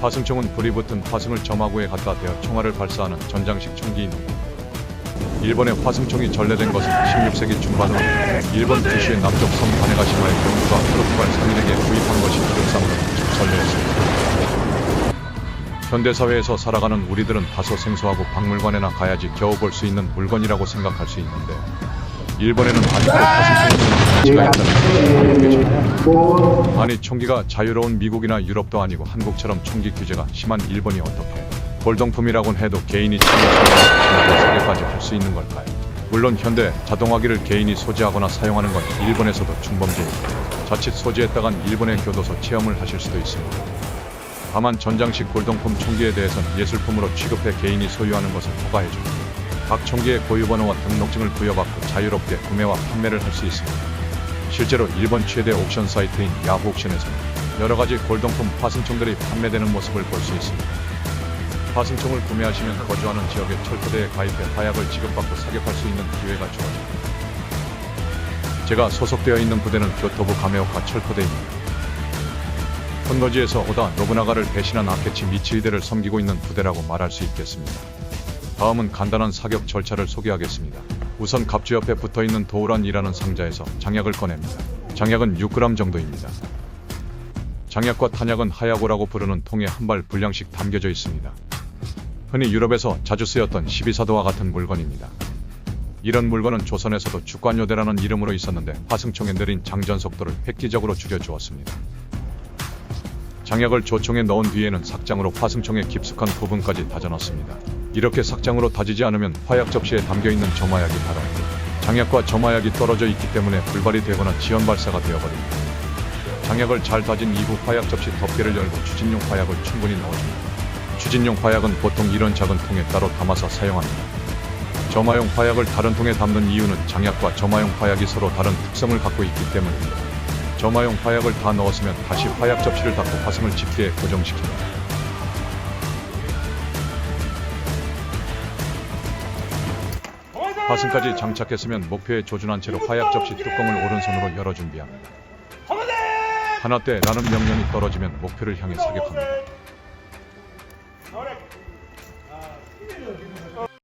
화승총은 불이 붙은 화승을 점화구에 갖다 대어 총알을 발사하는 전장식 총기입니다. 일본의 화승총이 전래된 것은 16세기 중반으로 일본 규슈의 남쪽 섬 바네가시마의 경주가 포르투갈 상인에게 구입한 것이 특상으로 전래했습니다. 현대사회에서 살아가는 우리들은 다소 생소하고 박물관에나 가야지 겨우 볼 수 있는 물건이라고 생각할 수 있는데 일본에는 아직도 계십니다. 아니 총기가 자유로운 미국이나 유럽도 아니고 한국처럼 총기 규제가 심한 일본이 어떻게 골동품이라곤 해도 개인이 참여하고 사격까지 할 수 있는 걸까요? 물론 현대 자동화기를 개인이 소지하거나 사용하는 건 일본에서도 중범죄입니다. 자칫 소지했다간 일본의 교도소 체험을 하실 수도 있습니다. 다만 전장식 골동품 총기에 대해서는 예술품으로 취급해 개인이 소유하는 것을 허가해줍니다. 각 총기의 고유번호와 등록증을 부여받고 자유롭게 구매와 판매를 할 수 있습니다. 실제로 일본 최대 옥션 사이트인 야후 옥션에서는 여러 가지 골동품 화승총들이 판매되는 모습을 볼 수 있습니다. 화승총을 구매하시면 거주하는 지역의 철거대에 가입해 화약을 지급받고 사격할 수 있는 기회가 주어집니다. 제가 소속되어 있는 부대는 교토부 가메오카 철거대입니다. 본거지에서 오다 노부나가를 배신한 아케치 미치히데를 섬기고 있는 부대라고 말할 수 있겠습니다. 다음은 간단한 사격 절차를 소개하겠습니다. 우선 갑주 옆에 붙어 있는 도우란이라는 상자에서 장약을 꺼냅니다. 장약은 6g 정도입니다. 장약과 탄약은 하야고라고 부르는 통에 한 발 분량씩 담겨져 있습니다. 흔히 유럽에서 자주 쓰였던 12사도와 같은 물건입니다. 이런 물건은 조선에서도 주관요대라는 이름으로 있었는데 화승총에 내린 장전 속도를 획기적으로 줄여주었습니다. 장약을 조총에 넣은 뒤에는 삭장으로 화승총의 깊숙한 부분까지 다져 넣습니다. 이렇게 삭장으로 다지지 않으면 화약 접시에 담겨 있는 점화약이 바로 장약과 점화약이 떨어져 있기 때문에 불발이 되거나 지연 발사가 되어버립니다. 장약을 잘 다진 이후 화약 접시 덮개를 열고 추진용 화약을 충분히 넣어줍니다. 추진용 화약은 보통 이런 작은 통에 따로 담아서 사용합니다. 점화용 화약을 다른 통에 담는 이유는 장약과 점화용 화약이 서로 다른 특성을 갖고 있기 때문입니다. 점화용 화약을 다 넣었으면 다시 화약 접시를 닫고 화성을 집게에 고정시킵니다. 화승까지 장착했으면 목표에 조준한 채로 화약 접시 뚜껑을 오른손으로 열어 준비합니다. 하나 때 나는 명령이 떨어지면 목표를 향해 사격합니다.